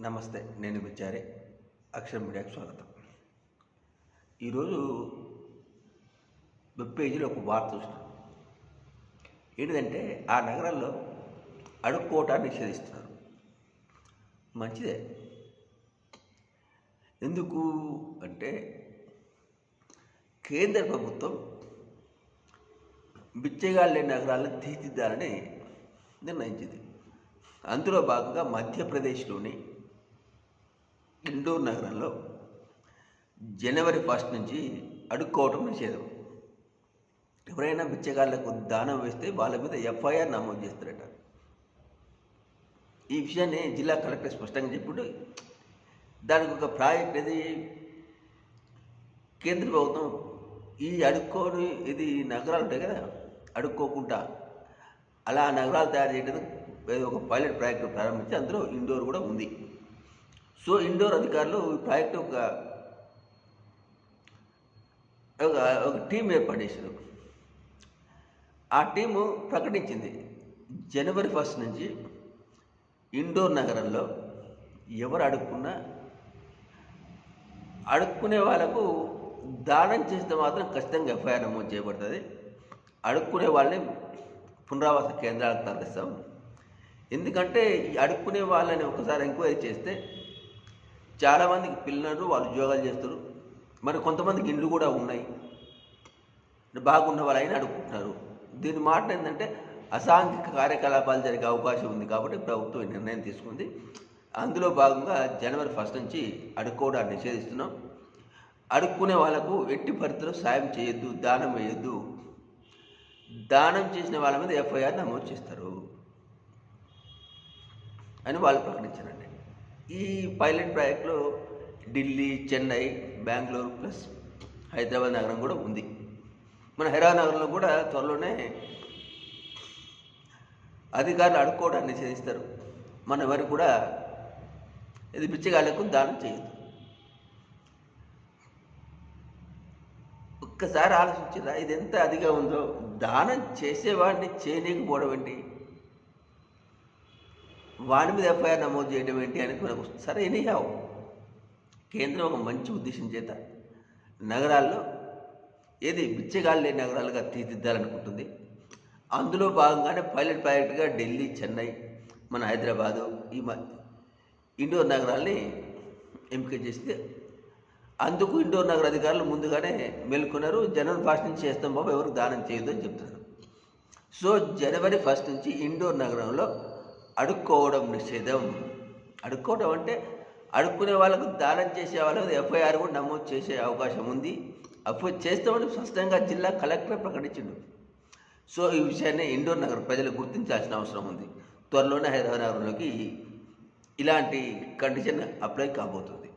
నమస్తే నేను విచారే అక్షర మీడియాకు స్వాగతం. ఈరోజు వెబ్ పేజీలో ఒక వార్త చూసినాను ఏంటిదంటే ఆ నగరాల్లో అడుక్కోవటాన్ని నిషేధిస్తున్నారు. మంచిదే. ఎందుకు అంటే కేంద్ర ప్రభుత్వం బిచ్చగాళ్ళే నగరాలను తీర్చిద్దాలని నిర్ణయించింది. అందులో భాగంగా మధ్యప్రదేశ్లోని ఇండోర్ నగరంలో జనవరి ఫస్ట్ నుంచి అడుక్కోవటం నిషేధం. ఎవరైనా బిచ్చగాళ్ళకు దానం వేస్తే వాళ్ళ మీద ఎఫ్ఐఆర్ నమోదు చేస్తారట. ఈ విషయాన్ని జిల్లా కలెక్టర్ స్పష్టంగా చెప్పుడు దానికి ఒక ప్రాజెక్ట్ ఇది కేంద్ర ప్రభుత్వం ఈ అడుక్కోని ఇది నగరాలు ఉంటాయి కదా అడుక్కోకుండా అలా నగరాలు తయారు చేయడానికి ఏదో ఒక పైలట్ ప్రాజెక్ట్ ప్రారంభించి అందులో ఇండోర్ కూడా ఉంది. సో ఇండోర్ అధికారులు ఈ ప్రాజెక్ట్ ఒక ఒక ఒక టీం ఏర్పాటు చేశారు ఆ టీము ప్రకటించింది జనవరి ఫస్ట్ నుంచి ఇండోర్ నగరంలో ఎవరు అడుక్కున్నా అడుక్కునే వాళ్ళకు దానం చేస్తే మాత్రం ఖచ్చితంగా ఎఫ్ఐఆర్ నమోదు చేయబడుతుంది. అడుక్కునే వాళ్ళని పునరావాస కేంద్రాలకు తరలిస్తాం. ఎందుకంటే ఈ అడుక్కునే వాళ్ళని ఒకసారి ఎంక్వైరీ చేస్తే చాలామందికి పిల్లలు వాళ్ళు ఉద్యోగాలు చేస్తారు. మరి కొంతమందికి ఇండ్లు కూడా ఉన్నాయి. బాగున్న వాళ్ళైనా అడుక్కుంటున్నారు. దీని మాట ఏంటంటే అసాంఘిక కార్యకలాపాలు జరిగే అవకాశం ఉంది కాబట్టి ప్రభుత్వం ఈ నిర్ణయం తీసుకుంది. అందులో భాగంగా జనవరి ఫస్ట్ నుంచి అడుక్కోవడాన్ని నిషేధిస్తున్నాం. అడుక్కునే వాళ్ళకు ఎట్టి పరిధిలో సాయం చేయొద్దు దానం వేయొద్దు. దానం చేసిన వాళ్ళ మీద ఎఫ్ఐఆర్ నమోదు చేస్తారు అని వాళ్ళు ప్రకటించారండి. ఈ పైలట్ ప్రాజెక్ట్లో ఢిల్లీ చెన్నై బెంగళూరు ప్లస్ హైదరాబాద్ నగరం కూడా ఉంది. మన హైదరాబాద్ నగరంలో కూడా త్వరలోనే అధికారులు అడుక్కోవడాన్ని నిషేధిస్తారు. మన ఎవరు కూడా ఇది బిచ్చగాళ్ళకు దానం చేయదు ఒక్కసారి ఆలోచించరా ఇది ఎంత అదిగా ఉందో? దానం చేసేవాడిని చేయలేకపోవడం ఏంటి? వాడి మీద ఎఫ్ఐఆర్ నమోదు చేయడం ఏంటి అని మనకు సరే ఎనీహావ్ కేంద్రం ఒక మంచి ఉద్దేశం చేత నగరాల్లో ఏది బిచ్చగాళ్ళు లేని నగరాలుగా తీర్చిద్దాలనుకుంటుంది అందులో భాగంగానే పైలట్ ప్రాజెక్టుగా ఢిల్లీ చెన్నై మన హైదరాబాదు ఈ ఇండోర్ నగరాల్ని ఎంపిక చేస్తే అందుకు ఇండోర్ నగర అధికారులు ముందుగానే మేల్కొన్నారు జనవరి ఫస్ట్ నుంచి చేస్తాం బాబు ఎవరు దానం చేయొద్దు అని చెప్తున్నారు. సో జనవరి ఫస్ట్ నుంచి ఇండోర్ నగరంలో అడుక్కోవడం నిషేధం. అడుక్కోవడం అంటే అడుక్కునే వాళ్ళకు దానం చేసే వాళ్ళకు ఎఫ్ఐఆర్ కూడా నమోదు చేసే అవకాశం ఉంది. అప్పుడు చేస్తామని స్పష్టంగా జిల్లా కలెక్టర్ ప్రకటించిండు. సో ఈ విషయాన్ని ఇండోర్ నగర ప్రజలు గుర్తించాల్సిన అవసరం ఉంది. త్వరలోనే హైదరాబాద్ నగరంలోకి ఇలాంటి కండిషన్ అప్లై కాబోతుంది.